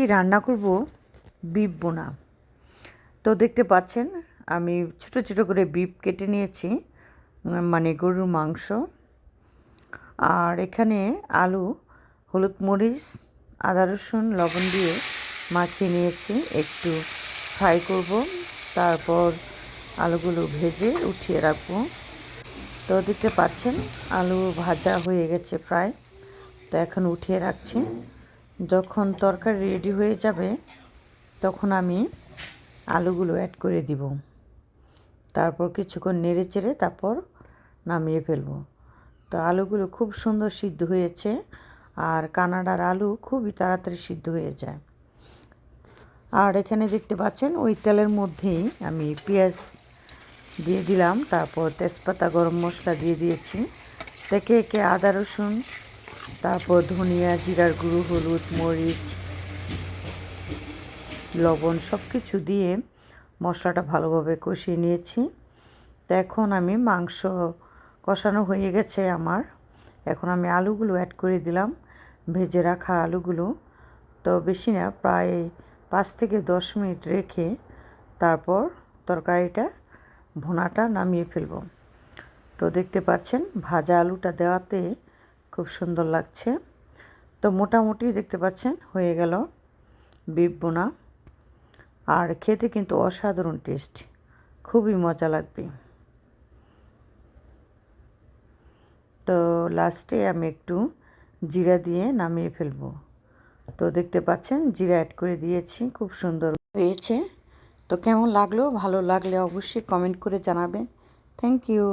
আজকে রান্না করব? বিপ বোনা। তো দেখতে পাচ্ছেন, আমি ছোট ছোট করে বিপ কেটে নিয়েছি মানে গরুর মাংস। আর এখানে আলু, হলুদ মরিচ, আদা রসুন, লবণ দিয়ে মাখিয়ে নিয়েছি। একটু ফ্রাই করব, তারপর আলুগুলো ভেজে উঠিয়ে রাখব। তো দেখতে পাচ্ছেন, আলু ভাজা হয়ে গেছে প্রায়। তো এখন উঠিয়ে রাখছি। যখন তরকারি রেডি হয়ে যাবে, তখন আমি আলুগুলো অ্যাড করে দিব। তারপর কিছুক্ষণ নেড়ে চেড়ে তারপর নামিয়ে ফেলব। তো আলুগুলো খুব সুন্দর সিদ্ধ হয়েছে আর কানাডার আলু খুবই তাড়াতাড়ি সিদ্ধ হয়ে যায়। আর এখানে দেখতে পাচ্ছেন, ওই তেলের মধ্যেই আমি পেঁয়াজ দিয়ে দিলাম, তারপর তেজপাতা গরম মশলা দিয়ে দিয়েছি। থেকে একে আদা রসুন তারপর ধনিয়া, জিরার গুঁড়ো, হলুদ, মরিচ, লবণ সব কিছু দিয়ে মশলাটা ভালোভাবে কষিয়ে নিয়েছি। তো এখন আমি মাংস কষানো হয়ে গেছে আমার। এখন আমি আলুগুলো অ্যাড করে দিলাম, ভেজে রাখা আলুগুলো। তো বেশি না, প্রায় পাঁচ থেকে দশ মিনিট রেখে তারপর তরকারিটা ভুনাটা নামিয়ে ফেলব। তো দেখতে পাচ্ছেন, ভাজা আলুটা দেওয়াতে খুব সুন্দর লাগছে। তো মোটামুটি দেখতে পাচ্ছেন, হয়ে গেল বিপ বোনা। আর খেতে কিন্তু অসাধারণ টেস্ট, খুবই মজা লাগবে। তো লাস্টে আমি একটু জিরা দিয়ে নামিয়ে ফেলব। তো দেখতে পাচ্ছেন, জিরা অ্যাড করে দিয়েছি, খুব সুন্দর হয়েছে। তো কেমন লাগল? ভালো লাগলে অবশ্যই কমেন্ট করে জানাবেন। Thank you